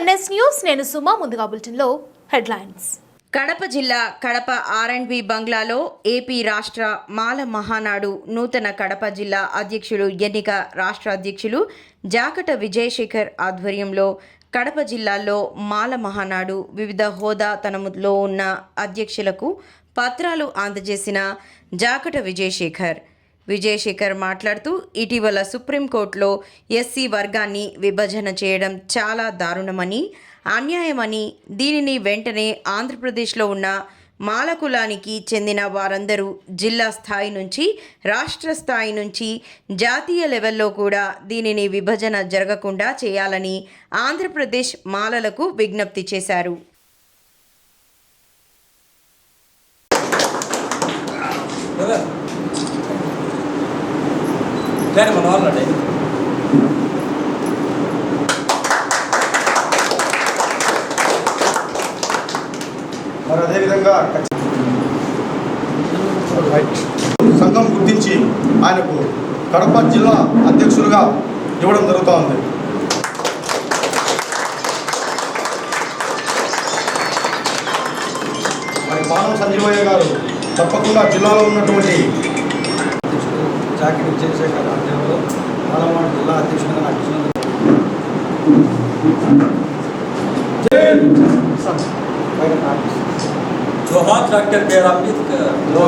NS news నేను సుమా ముందుగా బులెటిన్లో హెడ్లైన్స్. కడప జిల్లా కడప ఆర్ అండ్ బి బంగ్లాలో ఏపీ రాష్ట్ర మాల మహానాడు నూతన కడప జిల్లా అధ్యక్షులు ఎన్నిక రాష్ట్ర అధ్యక్షులు జాకట విజయశేఖర్ ఆధ్వర్యంలో కడప జిల్లాలో మాల మహానాడు వివిధ హోదా తనములో ఉన్న అధ్యక్షులకు పత్రాలు అందజేసిన జాకట విజయశేఖర్. విజయశేఖర్ మాట్లాడుతూ ఇటీవల సుప్రీంకోర్టులో ఎస్సీ వర్గాన్ని విభజన చేయడం చాలా దారుణమని అన్యాయమని దీనిని వెంటనే ఆంధ్రప్రదేశ్లో ఉన్న మాల కులానికి చెందిన వారందరూ జిల్లా స్థాయి నుంచి రాష్ట్ర స్థాయి నుంచి జాతీయ లెవెల్లో కూడా దీనిని విభజన జరగకుండా చేయాలని ఆంధ్రప్రదేశ్ మాలలకు విజ్ఞప్తి చేశారు. బ్రదర్ సరే మన వాళ్ళు అండి మరి అదేవిధంగా సంఘం గుర్తించి ఆయనకు కడప జిల్లా అధ్యక్షులుగా ఇవ్వడం జరుగుతూ ఉంది. మరి పానం సంజీవయ్య గారు తప్పకుండా జిల్లాలో ఉన్నటువంటి జాకెట్ విజయశేఖర్ ఆధ్వర్యంలో మాలవాడ జిల్లా అధ్యక్షుడిగా నాకు ఇచ్చినందుకు. జోహార్ డాక్టర్ బిఆర్ అంబేద్కర్. నా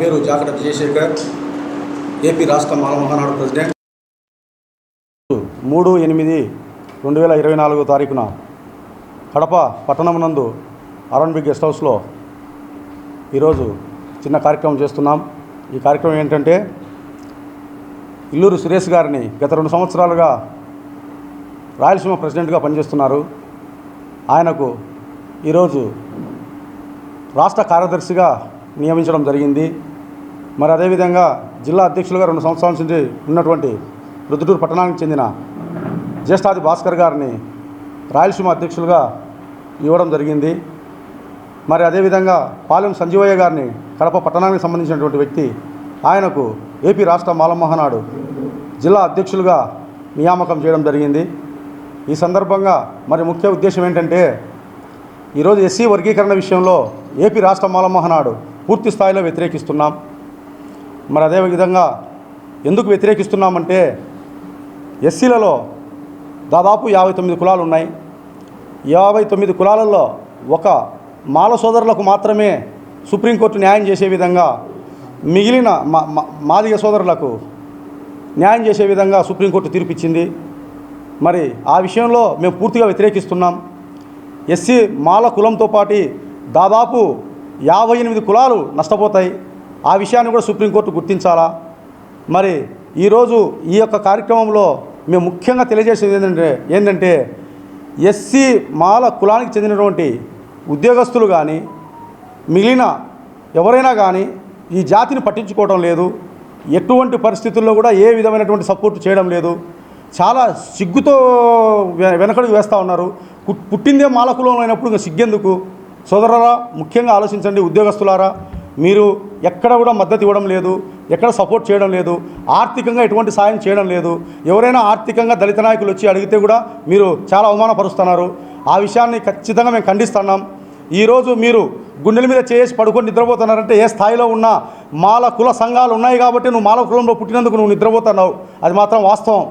పేరు జాకట విజయశేఖర్ ఏపీ రాష్ట్ర మాల మహానాడు ప్రెసిడెంట్. మూడు ఎనిమిది రెండు వేల ఇరవై నాలుగో తారీఖున కడప పట్టణం నందు ఆర్ఎన్బి గెస్ట్ హౌస్లో ఈరోజు చిన్న కార్యక్రమం చేస్తున్నాం. ఈ కార్యక్రమం ఏంటంటే ఇల్లూరు సురేష్ గారిని గత రెండు సంవత్సరాలుగా రాయలసీమ ప్రెసిడెంట్గా పనిచేస్తున్నారు. ఆయనకు ఈరోజు రాష్ట్ర కార్యదర్శిగా నియమించడం జరిగింది. మరి అదేవిధంగా జిల్లా అధ్యక్షులుగా రెండు సంవత్సరాల నుంచి ఉన్నటువంటి రుద్దుటూరు పట్టణానికి చెందిన జ్యేష్ఠాది భాస్కర్ గారిని రాయలసీమ అధ్యక్షులుగా ఇవ్వడం జరిగింది. మరి అదేవిధంగా పాలెం సంజీవయ్య గారిని కడప పట్టణానికి సంబంధించినటువంటి వ్యక్తి ఆయనకు ఏపీ రాష్ట్ర మాలమోహనాడు జిల్లా అధ్యక్షులుగా నియామకం చేయడం జరిగింది. ఈ సందర్భంగా మరి ముఖ్య ఉద్దేశం ఏంటంటే ఈరోజు ఎస్సీ వర్గీకరణ విషయంలో ఏపీ రాష్ట్ర మాలమోహనాడు పూర్తి స్థాయిలో వ్యతిరేకిస్తున్నాం. మరి అదేవిధంగా ఎందుకు వ్యతిరేకిస్తున్నామంటే ఎస్సీలలో దాదాపు యాభై తొమ్మిది కులాలు ఉన్నాయి. యాభై తొమ్మిది కులాలలో ఒక మాల సోదరులకు మాత్రమే సుప్రీంకోర్టు న్యాయం చేసే విధంగా మిగిలిన మా మాదిగ సోదరులకు న్యాయం చేసే విధంగా సుప్రీంకోర్టు తీర్పిచ్చింది. మరి ఆ విషయంలో మేము పూర్తిగా వ్యతిరేకిస్తున్నాం. ఎస్సీ మాల కులంతో పాటు దాదాపు యాభై ఎనిమిది కులాలు నష్టపోతాయి. ఆ విషయాన్ని కూడా సుప్రీంకోర్టు గుర్తించాలా? మరి ఈరోజు ఈ యొక్క కార్యక్రమంలో మేము ముఖ్యంగా తెలియజేసేది ఏంటంటే ఏంటంటే ఎస్సీ మాల కులానికి చెందినటువంటి ఉద్యోగస్తులు కానీ మిగిలిన ఎవరైనా కానీ ఈ జాతిని పట్టించుకోవడం లేదు. ఎటువంటి పరిస్థితుల్లో కూడా ఏ విధమైనటువంటి సపోర్ట్ చేయడం లేదు. చాలా సిగ్గుతో వెనకడుగు వేస్తూ ఉన్నారు. పుట్టిందే మాల కులంలో అయినప్పుడు ఇంకా సిగ్గెందుకు? సోదరులారా ముఖ్యంగా ఆలోచించండి ఉద్యోగస్తులారా మీరు ఎక్కడ కూడా మద్దతు ఇవ్వడం లేదు ఎక్కడ సపోర్ట్ చేయడం లేదు ఆర్థికంగా ఎటువంటి సాయం చేయడం లేదు. ఎవరైనా ఆర్థికంగా దళిత నాయకులు వచ్చి అడిగితే కూడా మీరు చాలా అవమానపరుస్తున్నారు. ఆ విషయాన్ని ఖచ్చితంగా మేము ఖండిస్తున్నాం. ఈరోజు మీరు గుండెల మీద చేసి పడుకొని నిద్రపోతున్నారంటే ఏ స్థాయిలో ఉన్న మాల కుల సంఘాలు ఉన్నాయి కాబట్టి నువ్వు మాల కులంలో పుట్టినందుకు నువ్వు నిద్రపోతున్నావు. అది మాత్రం వాస్తవం.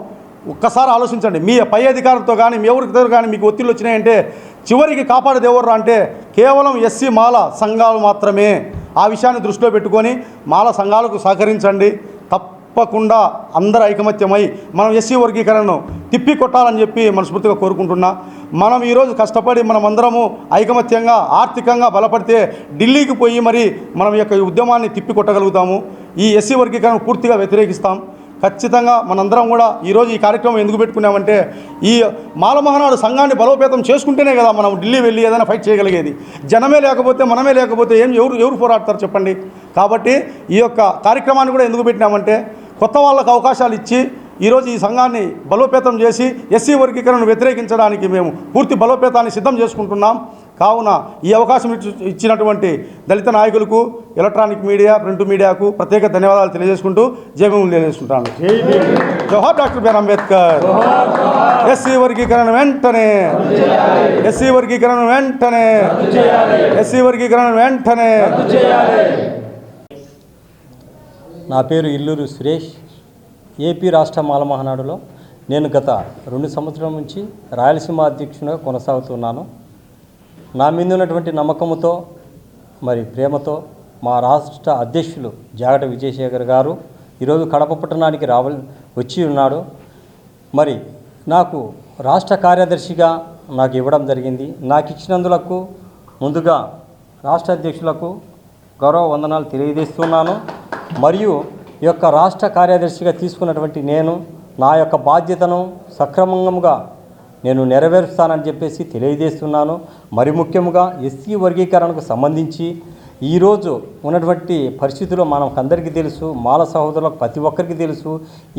ఒక్కసారి ఆలోచించండి. మీ పై అధికారులతో కానీ మీ ఎవరికి కానీ మీకు ఒత్తిళ్ళు వచ్చినాయంటే చివరికి కాపాడేది అంటే కేవలం ఎస్సీ మాల సంఘాలు మాత్రమే. ఆ విషయాన్ని దృష్టిలో పెట్టుకొని మాల సంఘాలకు సహకరించండి. తప్పకుండా అందరు ఐకమత్యమై మనం ఎస్సీ వర్గీకరణను తిప్పి కొట్టాలని చెప్పి మనస్ఫూర్తిగా కోరుకుంటున్నా. మనం ఈరోజు కష్టపడి మనమందరము ఐకమత్యంగా ఆర్థికంగా బలపడితే ఢిల్లీకి పోయి మరి మనం యొక్క ఉద్యమాన్ని తిప్పి కొట్టగలుగుతాము ఈ ఎస్సీ వర్గీకరణ పూర్తిగా వ్యతిరేకిస్తాం. ఖచ్చితంగా మనందరం కూడా ఈరోజు ఈ కార్యక్రమం ఎందుకు పెట్టుకున్నామంటే ఈ మాలమహనాడు సంఘాన్ని బలోపేతం చేసుకుంటేనే కదా మనం ఢిల్లీ వెళ్ళి ఏదైనా ఫైట్ చేయగలిగేది. జనమే లేకపోతే మనమే లేకపోతే ఏం ఎవరు ఎవరు పోరాడతారు చెప్పండి? కాబట్టి ఈ యొక్క కార్యక్రమాన్ని కూడా ఎందుకు పెట్టినామంటే కొత్త వాళ్ళకు అవకాశాలు ఇచ్చి ఈరోజు ఈ సంఘాన్ని బలోపేతం చేసి ఎస్సీ వర్గీకరణను వ్యతిరేకించడానికి మేము పూర్తి బలోపేతాన్ని సిద్ధం చేసుకుంటున్నాం. కావున ఈ అవకాశం ఇచ్చి- ఇచ్చినటువంటి దళిత నాయకులకు ఎలక్ట్రానిక్ మీడియా ప్రింట్ మీడియాకు ప్రత్యేక ధన్యవాదాలు తెలియజేసుకుంటూ జయభూములు తెలియజేసుకుంటాను. Jawahar doctor BR Ambedkar. SC వర్గీకరణ వెంటనే. ఎస్సీ వర్గీకరణ వెంటనే. ఎస్సీ వర్గీకరణ వెంటనే. నా పేరు ఇల్లూరు సురేష్. ఏపీ రాష్ట్ర మాల మహానాడులో నేను గత రెండు సంవత్సరాల నుంచి రాయలసీమ అధ్యక్షునిగా కొనసాగుతున్నాను. నా మీద ఉన్నటువంటి నమ్మకంతో మరి ప్రేమతో మా రాష్ట్ర అధ్యక్షులు జాగట విజయశేఖర్ గారు ఈరోజు కడప పట్టణానికి రావ వచ్చి ఉన్నాడు. మరి నాకు రాష్ట్ర కార్యదర్శిగా నాకు ఇవ్వడం జరిగింది. నాకు ఇచ్చినందులకు ముందుగా రాష్ట్ర అధ్యక్షులకు గౌరవ వందనాలు తెలియజేస్తున్నాను. మరియు ఈ యొక్క రాష్ట్ర కార్యదర్శిగా తీసుకున్నటువంటి నేను నా యొక్క బాధ్యతను సక్రమంగా నేను నెరవేరుస్తానని చెప్పేసి తెలియజేస్తున్నాను. మరి ముఖ్యంగా ఎస్సీ వర్గీకరణకు సంబంధించి ఈరోజు ఉన్నటువంటి పరిస్థితుల్లో మనం అందరికీ తెలుసు మాల సహోదరులకు ప్రతి ఒక్కరికి తెలుసు.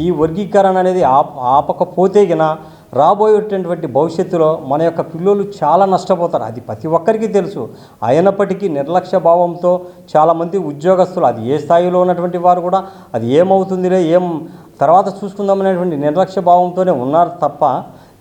ఈ వర్గీకరణ అనేది ఆప ఆపకపోతే గిన రాబోయేటటువంటి భవిష్యత్తులో మన యొక్క పిల్లలు చాలా నష్టపోతారు. అది ప్రతి ఒక్కరికి తెలుసు. అయినప్పటికీ నిర్లక్ష్య భావంతో చాలామంది ఉద్యోగస్తులు అది ఏ స్థాయిలో ఉన్నటువంటి వారు కూడా అది ఏమవుతుందిలే ఏం తర్వాత చూసుకుందాం అనేటువంటి నిర్లక్ష్య భావంతోనే ఉన్నారు తప్ప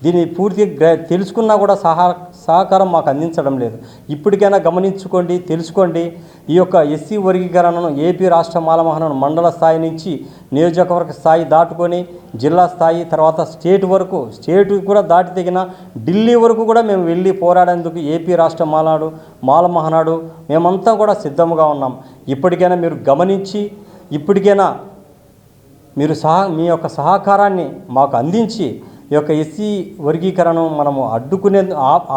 దీన్ని పూర్తిగా గ్ర- తెలుసుకున్నా కూడా సహా సహకారం మాకు అందించడం లేదు. ఇప్పటికైనా గమనించుకోండి తెలుసుకోండి. ఈ యొక్క ఎస్సీ వర్గీకరణను ఏపీ రాష్ట్ర మాలమహనం మండల స్థాయి నుంచి నియోజకవర్గ స్థాయి దాటుకొని జిల్లా స్థాయి తర్వాత స్టేట్ వరకు స్టేట్ కూడా దాటి తెగిన ఢిల్లీ వరకు కూడా మేము వెళ్ళి పోరాడేందుకు ఏపీ రాష్ట్ర మాలాడు మాలమహనాడు మేమంతా కూడా సిద్ధంగా ఉన్నాం. ఇప్పటికైనా మీరు గమనించి ఇప్పటికైనా మీరు సహా మీ యొక్క సహకారాన్ని మాకు అందించి ఈ యొక్క ఎస్సీ వర్గీకరణను మనము అడ్డుకునే ఆ-